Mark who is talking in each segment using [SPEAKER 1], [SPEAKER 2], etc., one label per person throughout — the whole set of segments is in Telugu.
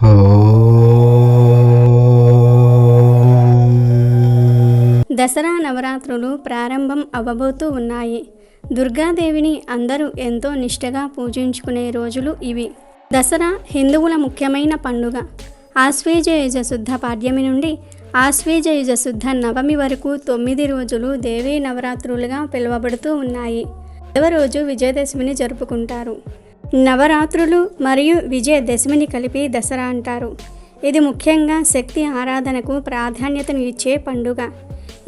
[SPEAKER 1] దసరా నవరాత్రులు ప్రారంభం అవ్వబోతూ ఉన్నాయి. దుర్గాదేవిని అందరూ ఎంతో నిష్టగా పూజించుకునే రోజులు ఇవి. దసరా హిందువుల ముఖ్యమైన పండుగ. ఆశ్వేజయుజ శుద్ధ పాడ్యమి నుండి ఆశ్వేజయుజ శుద్ధ నవమి వరకు తొమ్మిది రోజులు దేవీ నవరాత్రులుగా పిలువబడుతూ ఉన్నాయి. పదవ రోజు విజయదశమిని జరుపుకుంటారు. నవరాత్రులు మరియు విజయదశమిని కలిపి దసరా అంటారు. ఇది ముఖ్యంగా శక్తి ఆరాధనకు ప్రాధాన్యతను ఇచ్చే పండుగ.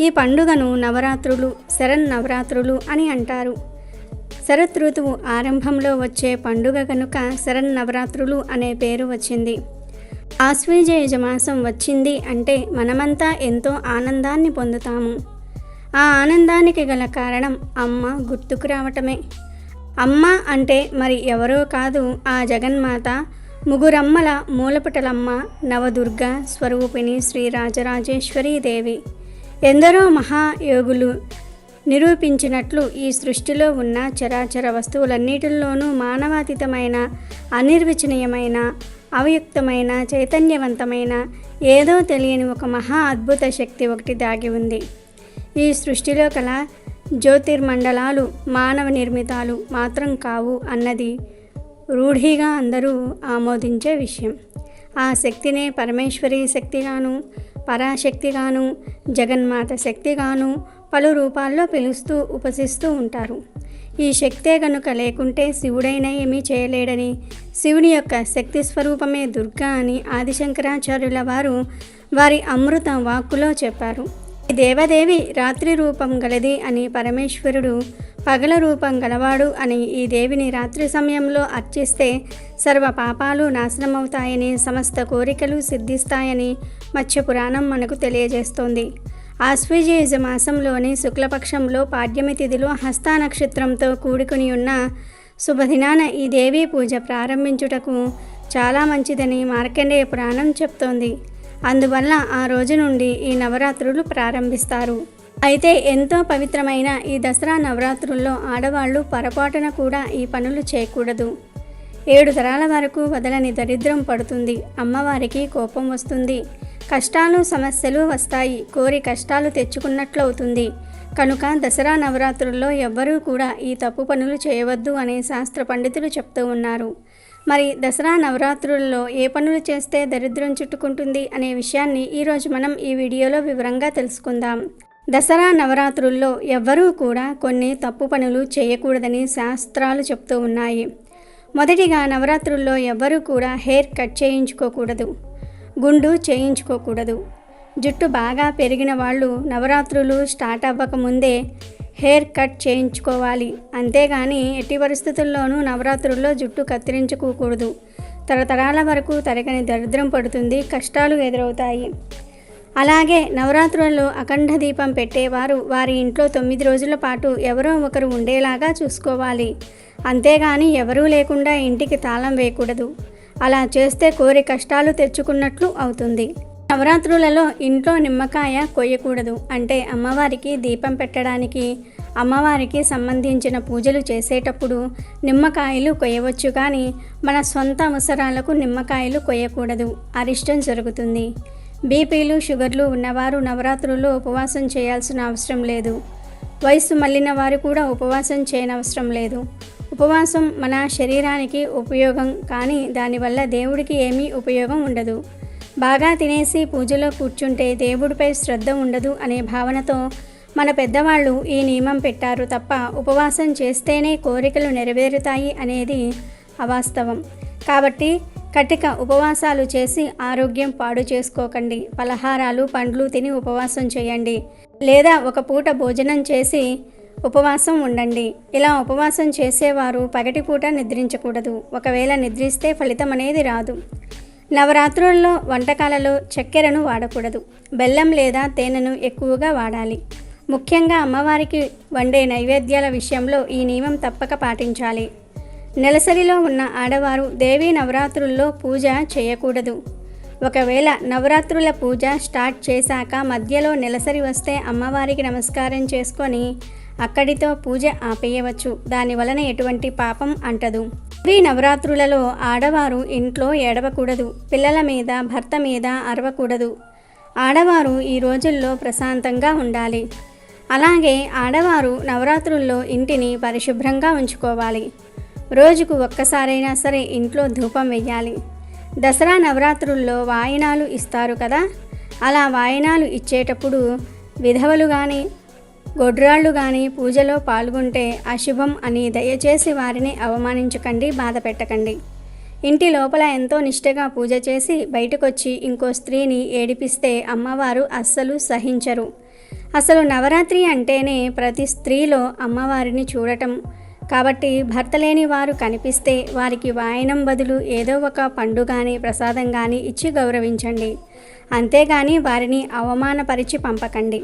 [SPEAKER 1] ఈ పండుగను నవరాత్రులు శరణ్ నవరాత్రులు అని అంటారు. శరత్ ఋతువు ఆరంభంలో వచ్చే పండుగ కనుక శరణ్ నవరాత్రులు అనే పేరు వచ్చింది. ఆశ్వేజయజ మాసం వచ్చింది అంటే మనమంతా ఎంతో ఆనందాన్ని పొందుతాము. ఆ ఆనందానికి గల కారణం అమ్మ గుర్తుకు రావటమే. అమ్మ అంటే మరి ఎవరో కాదు ఆ జగన్మాత. ముగురమ్మల మూలపుటలమ్మ నవదుర్గ స్వరూపిణి శ్రీ రాజరాజేశ్వరీ దేవి. ఎందరో మహాయోగులు నిరూపించినట్లు ఈ సృష్టిలో ఉన్న చరాచర వస్తువులన్నిటిల్లోనూ మానవాతీతమైన అనిర్వచనీయమైన అవయుక్తమైన చైతన్యవంతమైన ఏదో తెలియని ఒక మహా అద్భుత శక్తి ఒకటి దాగి ఉంది. ఈ సృష్టిలో కల జ్యోతిర్మండలాలు మానవ నిర్మితాలు మాత్రం కావు అన్నది రూఢిగా అందరూ ఆమోదించే విషయం. ఆ శక్తినే పరమేశ్వరి శక్తిగాను పరాశక్తిగాను జగన్మాత శక్తిగాను పలు రూపాల్లో పిలుస్తూ ఉపసిస్తూ ఉంటారు. ఈ శక్తే గనుక లేకుంటే శివుడైనా ఏమీ చేయలేడని శివుని యొక్క శక్తి స్వరూపమే దుర్గా అని ఆదిశంకరాచార్యుల వారు వారి అమృత వాక్కులో చెప్పారు. దేవదేవి రాత్రి రూపం గలది అని పరమేశ్వరుడు పగల రూపం గలవాడు అని ఈ దేవిని రాత్రి సమయంలో అర్చిస్తే సర్వ పాపాలు నాశనమవుతాయని సమస్త కోరికలు సిద్ధిస్తాయని మత్స్యపురాణం మనకు తెలియజేస్తోంది. ఆశ్వజేజ మాసంలోని శుక్లపక్షంలో పాడ్యమి తిథిలో హస్త నక్షత్రంతో కూడుకుని ఉన్న శుభదినాన ఈ దేవి పూజ ప్రారంభించుటకు చాలా మంచిదని మార్కండేయ పురాణం చెప్తోంది. అందువల్ల ఆ రోజు నుండి ఈ నవరాత్రులు ప్రారంభిస్తారు. అయితే ఎంతో పవిత్రమైన ఈ దసరా నవరాత్రుల్లో ఆడవాళ్ళు పొరపాటున కూడా ఈ పనులు చేయకూడదు. ఏడు తరాల వరకు వదలని దరిద్రం పడుతుంది. అమ్మవారికి కోపం వస్తుంది. కష్టాలు సమస్యలు వస్తాయి. కోరి కష్టాలు తెచ్చుకున్నట్లవుతుంది. కనుక దసరా నవరాత్రుల్లో ఎవ్వరూ కూడా ఈ తప్పు పనులు చేయవద్దు అని శాస్త్ర పండితులు చెప్తూ ఉన్నారు. మరి దసరా నవరాత్రుల్లో ఏ పనులు చేస్తే దరిద్రం చుట్టుకుంటుంది అనే విషయాన్ని ఈరోజు మనం ఈ వీడియోలో వివరంగా తెలుసుకుందాం. దసరా నవరాత్రుల్లో ఎవ్వరూ కూడా కొన్ని తప్పు పనులు చేయకూడదని శాస్త్రాలు చెప్తూ ఉన్నాయి. మొదటిగా నవరాత్రుల్లో ఎవ్వరూ కూడా హెయిర్ కట్ చేయించుకోకూడదు. గుండు చేయించుకోకూడదు. జుట్టు బాగా పెరిగిన వాళ్ళు నవరాత్రులు స్టార్ట్ అవ్వకముందే హెయిర్ కట్ చేయించుకోవాలి. అంతేగాని ఎట్టి పరిస్థితుల్లోనూ నవరాత్రుల్లో జుట్టు కత్తిరించుకోకూడదు. తరతరాల వరకు తరగని దరిద్రం పడుతుంది కష్టాలు ఎదురవుతాయి. అలాగే నవరాత్రుల్లో అఖండ దీపం పెట్టేవారు వారి ఇంట్లో తొమ్మిది రోజుల పాటు ఎవరో ఒకరు ఉండేలాగా చూసుకోవాలి. అంతేగాని ఎవరూ లేకుండా ఇంటికి తాళం వేయకూడదు. అలా చేస్తే కోరి కష్టాలు తెచ్చుకున్నట్లు అవుతుంది. నవరాత్రులలో ఇంట్లో నిమ్మకాయ కొయ్యకూడదు. అంటే అమ్మవారికి దీపం పెట్టడానికి అమ్మవారికి సంబంధించిన పూజలు చేసేటప్పుడు నిమ్మకాయలు కొయ్యవచ్చు. కానీ మన సొంత అవసరాలకు నిమ్మకాయలు కొయ్యకూడదు. అరిష్టం జరుగుతుంది. బీపీలు షుగర్లు ఉన్నవారు నవరాత్రుల్లో ఉపవాసం చేయాల్సిన అవసరం లేదు. వయసు మళ్ళిన వారు కూడా ఉపవాసం చేయనవసరం లేదు. ఉపవాసం మన శరీరానికి ఉపయోగం. కానీ దానివల్ల దేవుడికి ఏమీ ఉపయోగం ఉండదు. బాగా తినేసి పూజలో కూర్చుంటే దేవుడిపై శ్రద్ధ ఉండదు అనే భావనతో మన పెద్దవాళ్ళు ఈ నియమం పెట్టారు తప్ప ఉపవాసం చేస్తేనే కోరికలు నెరవేరుతాయి అనేది అవాస్తవం. కాబట్టి కటిక ఉపవాసాలు చేసి ఆరోగ్యం పాడు చేసుకోకండి. పలహారాలు పండ్లు తిని ఉపవాసం చేయండి. లేదా ఒక పూట భోజనం చేసి ఉపవాసం ఉండండి. ఇలా ఉపవాసం చేసేవారు పగటిపూట నిద్రించకూడదు. ఒకవేళ నిద్రిస్తే ఫలితం అనేది రాదు. నవరాత్రుల్లో వంటకాలలో చక్కెరను వాడకూడదు. బెల్లం లేదా తేనెను ఎక్కువగా వాడాలి. ముఖ్యంగా అమ్మవారికి వండే నైవేద్యాల విషయంలో ఈ నియమం తప్పక పాటించాలి. నెలసరిలో ఉన్న ఆడవారు దేవీ నవరాత్రుల్లో పూజ చేయకూడదు. ఒకవేళ నవరాత్రుల పూజ స్టార్ట్ చేశాక మధ్యలో నెలసరి వస్తే అమ్మవారికి నమస్కారం చేసుకొని అక్కడితో పూజ ఆపేయవచ్చు. దాని వలన ఎటువంటి పాపం అంటదు. శ్రీ నవరాత్రులలో ఆడవారు ఇంట్లో ఏడవకూడదు పిల్లల మీద భర్త మీద అరవకూడదు. ఆడవారు ఈ రోజుల్లో ప్రశాంతంగా ఉండాలి. అలాగే ఆడవారు నవరాత్రుల్లో ఇంటిని పరిశుభ్రంగా ఉంచుకోవాలి. రోజుకు ఒక్కసారైనా సరే ఇంట్లో ధూపం వెయ్యాలి. దసరా నవరాత్రుల్లో వాయినాలు ఇస్తారు కదా? అలా వాయినాలు ఇచ్చేటప్పుడు విధవలు కానీ గొడ్రాళ్ళు కానీ పూజలో పాల్గొంటే అశుభం అని దయచేసి వారిని అవమానించకండి బాధ పెట్టకండి. ఇంటి లోపల ఎంతో నిష్ఠగా పూజ చేసి బయటకొచ్చి ఇంకో స్త్రీని ఏడిపిస్తే అమ్మవారు అస్సలు సహించరు. అసలు నవరాత్రి అంటేనే ప్రతి స్త్రీలో అమ్మవారిని చూడటం. కాబట్టి భర్త లేని వారు కనిపిస్తే వారికి వాయనం బదులు ఏదో ఒక పండు కానీ ప్రసాదం కానీ ఇచ్చి గౌరవించండి. అంతేగాని వారిని అవమానపరిచి పంపకండి.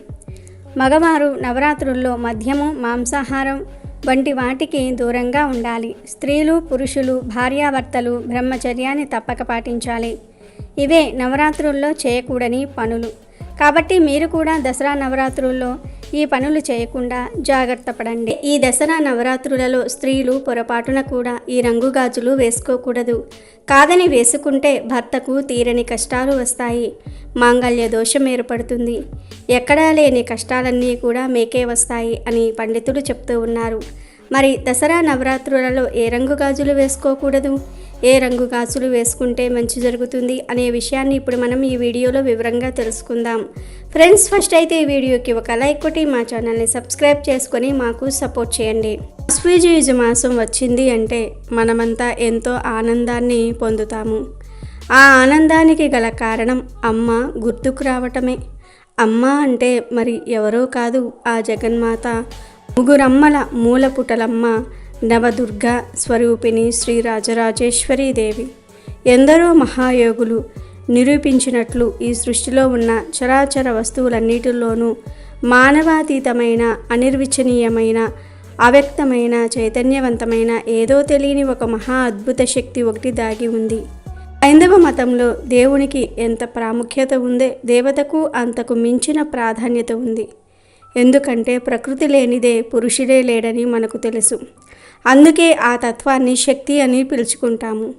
[SPEAKER 1] మగవారు నవరాత్రుల్లో మద్యము మాంసాహారం వంటి వాటికి దూరంగా ఉండాలి. స్త్రీలు పురుషులు భార్యాభర్తలు బ్రహ్మచర్యాన్ని తప్పక పాటించాలి. ఇవే నవరాత్రుల్లో చేయకూడని పనులు. కాబట్టి మీరు కూడా దసరా నవరాత్రుల్లో ఈ పనులు చేయకుండా జాగ్రత్త పడండి. ఈ దసరా నవరాత్రులలో స్త్రీలు పొరపాటున కూడా ఈ రంగు గాజులు వేసుకోకూడదు. కాదని వేసుకుంటే భర్తకు తీరని కష్టాలు వస్తాయి. మాంగళ్య దోషం ఏర్పడుతుంది. ఎక్కడా లేని కష్టాలన్నీ కూడా మేకే వస్తాయి అని పండితులు చెప్తూ ఉన్నారు. మరి దసరా నవరాత్రులలో ఏ రంగు గాజులు వేసుకోకూడదు? ఏ రంగు గాజులు వేసుకుంటే మంచి జరుగుతుంది అనే విషయాన్ని ఇప్పుడు మనం ఈ వీడియోలో వివరంగా తెలుసుకుందాం. ఫ్రెండ్స్ ఫస్ట్ అయితే ఈ వీడియోకి ఒక లైక్ కొట్టి మా ఛానల్ని సబ్స్క్రైబ్ చేసుకొని మాకు సపోర్ట్ చేయండి. అశ్వజీజ మాసం వచ్చింది అంటే మనమంతా ఎంతో ఆనందాన్ని పొందుతాము. ఆ ఆనందానికి గల కారణం అమ్మ గుర్తుకు రావటమే. అమ్మ అంటే మరి ఎవరో కాదు ఆ జగన్మాత. ముగ్గురమ్మల మూలపుటలమ్మ. నవదుర్గ స్వరూపిణి శ్రీ రాజరాజేశ్వరీ దేవి. ఎందరో మహాయోగులు నిరూపించినట్లు ఈ సృష్టిలో ఉన్న చరాచర వస్తువులన్నిటిలోనూ మానవాతీతమైన అనిర్వచనీయమైన అవ్యక్తమైన చైతన్యవంతమైన ఏదో తెలియని ఒక మహా అద్భుత శక్తి ఒకటి దాగి ఉంది. హైందవ మతంలో దేవునికి ఎంత ప్రాముఖ్యత ఉందే దేవతకు అంతకు మించిన ప్రాధాన్యత ఉంది. ఎందుకంటే ప్రకృతి లేనిదే పురుషుడే లేడని మనకు తెలుసు. అందుకే ఆ తత్వాన్ని శక్తి అని పిలుచుకుంటాము.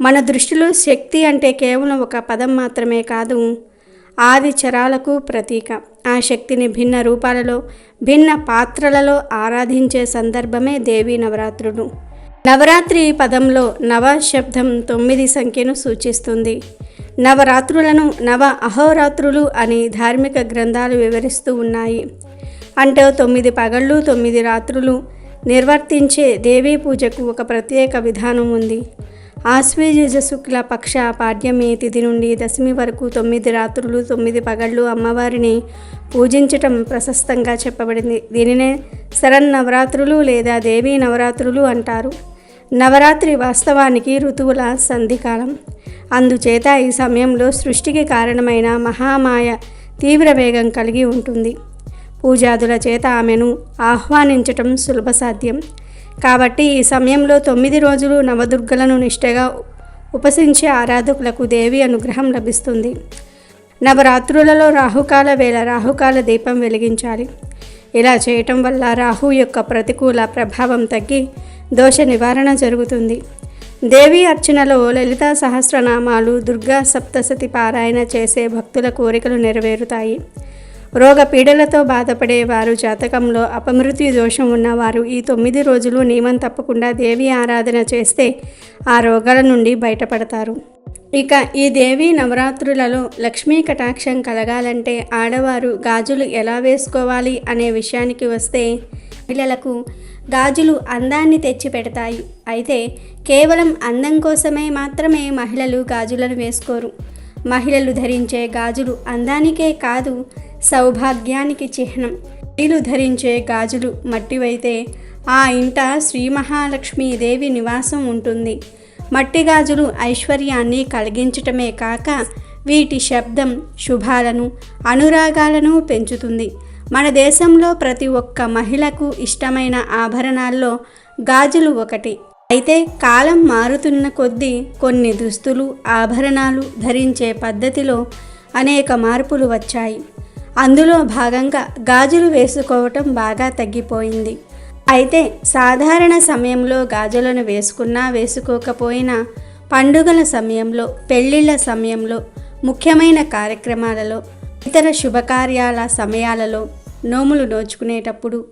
[SPEAKER 1] మన దృష్టిలో శక్తి అంటే కేవలం ఒక పదం మాత్రమే కాదు ఆది చరాలకు ప్రతీక. ఆ శక్తిని భిన్న రూపాలలో భిన్న పాత్రలలో ఆరాధించే సందర్భమే దేవీ నవరాత్రులు నవరాత్రి పదంలో నవ శబ్దం తొమ్మిది సంఖ్యను సూచిస్తుంది. నవరాత్రులను నవ అహోరాత్రులు అని ధార్మిక గ్రంథాలు వివరిస్తూ ఉన్నాయి. అంటే తొమ్మిది పగళ్ళు తొమ్మిది రాత్రులు నిర్వర్తించే దేవీ పూజకు ఒక ప్రత్యేక విధానం ఉంది. ఆశ్వేజ శుక్ల పక్ష పాడ్యమి తిథి నుండి దశమి వరకు తొమ్మిది రాత్రులు తొమ్మిది పగళ్ళు అమ్మవారిని పూజించటం ప్రశస్తంగా చెప్పబడింది. దీనినే శరన్నవరాత్రులు లేదా దేవీ నవరాత్రులు అంటారు. నవరాత్రి వాస్తవానికి ఋతువుల సంధికాలం. అందుచేత ఈ సమయంలో సృష్టికి కారణమైన మహామాయ తీవ్ర వేగం కలిగి ఉంటుంది. పూజాదుల చేత ఆమెను ఆహ్వానించటం సులభ సాధ్యం కాబట్టి ఈ సమయంలో తొమ్మిది రోజులు నవదుర్గలను నిష్టగా ఉపసించే ఆరాధకులకు దేవి అనుగ్రహం లభిస్తుంది. నవరాత్రులలో రాహుకాల వేళ రాహుకాల దీపం వెలిగించాలి. ఇలా చేయటం వల్ల రాహు యొక్క ప్రతికూల ప్రభావం తగ్గి దోష నివారణ జరుగుతుంది. దేవి అర్చనలో లలిత సహస్రనామాలు దుర్గా సప్తసతి పారాయణ చేసే భక్తుల కోరికలు నెరవేరుతాయి. రోగ పీడలతో బాధపడే వారు జాతకంలో అపమృత్యు దోషం ఉన్నవారు ఈ తొమ్మిది రోజులు నియమం తప్పకుండా దేవి ఆరాధన చేస్తే ఆ రోగాల నుండి బయటపడతారు. ఇక ఈ దేవి నవరాత్రులలో లక్ష్మీ కటాక్షం కలగాలంటే ఆడవారు గాజులు ఎలా వేసుకోవాలి అనే విషయానికి వస్తే పిల్లలకు గాజులు అందాన్ని తెచ్చి పెడతాయి. అయితే కేవలం అందం కోసమే మాత్రమే మహిళలు గాజులను వేసుకోరు. మహిళలు ధరించే గాజులు అందానికే కాదు సౌభాగ్యానికి చిహ్నం. స్త్రీలు ధరించే గాజులు మట్టివైతే ఆ ఇంట శ్రీ మహాలక్ష్మీదేవి నివాసం ఉంటుంది. మట్టి గాజులు ఐశ్వర్యాన్ని కలిగించటమే కాక వీటి శబ్దం శుభాలను అనురాగాలను పెంచుతుంది. మన దేశంలో ప్రతి ఒక్క మహిళకు ఇష్టమైన ఆభరణాల్లో గాజులు ఒకటి. అయితే కాలం మారుతున్న కొద్దీ కొన్ని దుస్తులు ఆభరణాలు ధరించే పద్ధతిలో అనేక మార్పులు వచ్చాయి. అందులో భాగంగా గాజులు వేసుకోవటం బాగా తగ్గిపోయింది. అయితే సాధారణ సమయంలో గాజులను వేసుకున్నా వేసుకోకపోయినా పండుగల సమయంలో పెళ్ళిళ్ళ సమయంలో ముఖ్యమైన కార్యక్రమాలలో ఇతర శుభకార్యాల సమయాలలో నోములు నోచుకునేటప్పుడు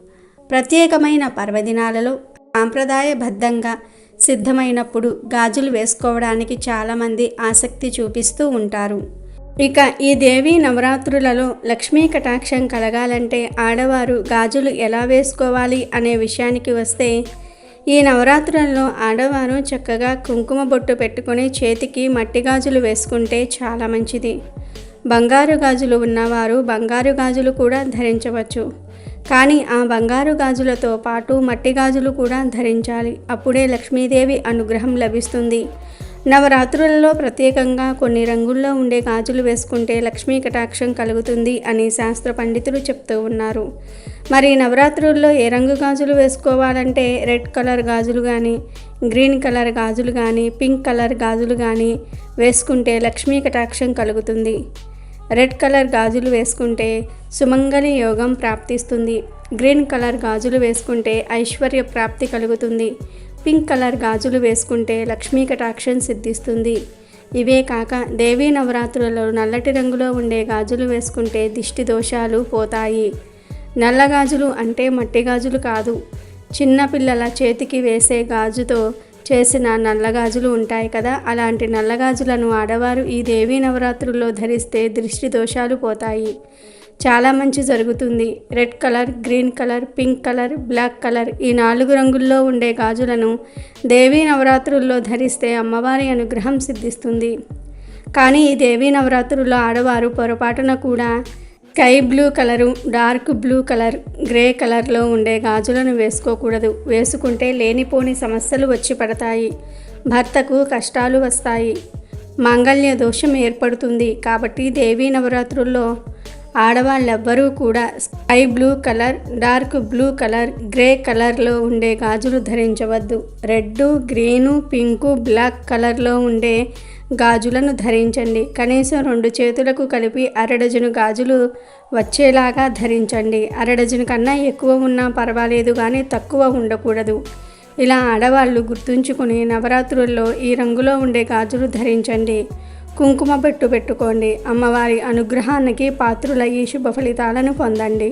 [SPEAKER 1] ప్రత్యేకమైన పర్వదినాలలో సాంప్రదాయబద్ధంగా సిద్ధమైనప్పుడు గాజులు వేసుకోవడానికి చాలామంది ఆసక్తి చూపిస్తూ ఉంటారు. ఇక ఈ దేవి నవరాత్రులలో లక్ష్మీ కటాక్షం కలగాలంటే ఆడవారు గాజులు ఎలా వేసుకోవాలి అనే విషయానికి వస్తే ఈ నవరాత్రులలో ఆడవారు చక్కగా కుంకుమ బొట్టు పెట్టుకొని చేతికి మట్టి గాజులు వేసుకుంటే చాలా మంచిది. బంగారు గాజులు ఉన్నవారు బంగారు గాజులు కూడా ధరించవచ్చు. కానీ ఆ బంగారు గాజులతో పాటు మట్టి గాజులు కూడా ధరించాలి. అప్పుడే లక్ష్మీదేవి అనుగ్రహం లభిస్తుంది. నవరాత్రులలో ప్రత్యేకంగా కొన్ని రంగుల్లో ఉండే గాజులు వేసుకుంటే లక్ష్మీ కటాక్షం కలుగుతుంది అని శాస్త్ర పండితులు చెప్తూ ఉన్నారు. మరి నవరాత్రుల్లో ఏ రంగు గాజులు వేసుకోవాలంటే రెడ్ కలర్ గాజులు కానీ గ్రీన్ కలర్ గాజులు కానీ పింక్ కలర్ గాజులు కానీ వేసుకుంటే లక్ష్మీ కటాక్షం కలుగుతుంది. రెడ్ కలర్ గాజులు వేసుకుంటే సుమంగళి యోగం ప్రాప్తిస్తుంది. గ్రీన్ కలర్ గాజులు వేసుకుంటే ఐశ్వర్య ప్రాప్తి కలుగుతుంది. పింక్ కలర్ గాజులు వేసుకుంటే లక్ష్మీ కటాక్షం సిద్ధిస్తుంది. ఇవే కాక దేవీ నవరాత్రులలో నల్లటి రంగులో ఉండే గాజులు వేసుకుంటే దిష్టి దోషాలు పోతాయి. నల్ల గాజులు అంటే మట్టి గాజులు కాదు. చిన్నపిల్లల చేతికి వేసే గాజుతో చేసిన నల్లగాజులు ఉంటాయి కదా అలాంటి నల్లగాజులను ఆడవారు ఈ దేవీ నవరాత్రుల్లో ధరిస్తే దృష్టి దోషాలు పోతాయి. చాలా మంచి జరుగుతుంది. Red colour green colour pink colour black colour ఈ నాలుగు రంగుల్లో ఉండే గాజులను దేవీ నవరాత్రుల్లో ధరిస్తే అమ్మవారి అనుగ్రహం సిద్ధిస్తుంది. కానీ ఈ దేవీ నవరాత్రుల్లో ఆడవారు పొరపాటున కూడా sky blue colour dark blue colour grey కలర్లో ఉండే గాజులను వేసుకోకూడదు. వేసుకుంటే లేనిపోని సమస్యలు వచ్చి పడతాయి. భర్తకు కష్టాలు వస్తాయి. మాంగళ్య దోషం ఏర్పడుతుంది. కాబట్టి దేవీ నవరాత్రుల్లో ఆడవాళ్ళెవ్వరూ కూడా sky blue colour dark blue colour grey కలర్లో ఉండే గాజులు ధరించవద్దు. రెడ్ గ్రీను పింకు బ్లాక్ కలర్లో ఉండే గాజులను ధరించండి. కనీసం రెండు చేతులకు కలిపి అరడజను గాజులు వచ్చేలాగా ధరించండి. అరడజను కన్నా ఎక్కువ ఉన్నా పర్వాలేదు కానీ తక్కువ ఉండకూడదు. ఇలా ఆడవాళ్ళు గుర్తుంచుకుని నవరాత్రుల్లో ఈ రంగులో ఉండే గాజులు ధరించండి. కుంకుమ పెట్టు పెట్టుకోండి. అమ్మవారి అనుగ్రహానికి పాత్రులయ్యి శుభ ఫలితాలను పొందండి